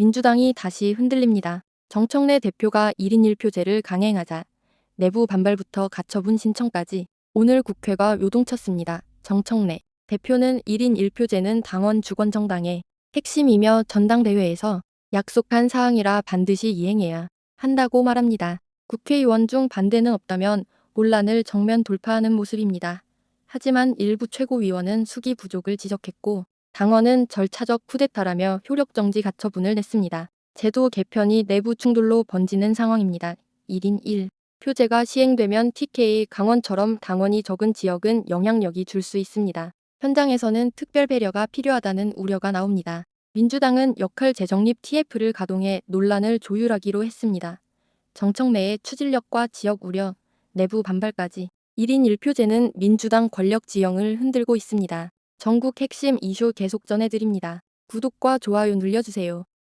민주당이 다시 흔들립니다. 정청래 대표가 1인 1표제를 강행하자 내부 반발부터 가처분 신청까지 오늘 국회가 요동쳤습니다. 정청래 대표는 1인 1표제는 당원 주권 정당의 핵심이며 전당대회에서 약속한 사항이라 반드시 이행해야 한다고 말합니다. 국회의원 중 반대는 없다면 논란을 정면 돌파하는 모습입니다. 하지만 일부 최고위원은 수기 부족을 지적했고 당원은 절차적 쿠데타라며 효력정지 가처분을 냈습니다. 제도 개편이 내부 충돌로 번지는 상황입니다. 1인 1 표제가 시행되면 TK 강원처럼 당원이 적은 지역은 영향력이 줄 수 있습니다. 현장에서는 특별 배려가 필요하다는 우려가 나옵니다. 민주당은 역할 재정립 TF를 가동해 논란을 조율하기로 했습니다. 정청래의 추진력과 지역 우려, 내부 반발까지 1인 1표제는 민주당 권력 지형을 흔들고 있습니다. 전국 핵심 이슈 계속 전해드립니다. 구독과 좋아요 눌러주세요.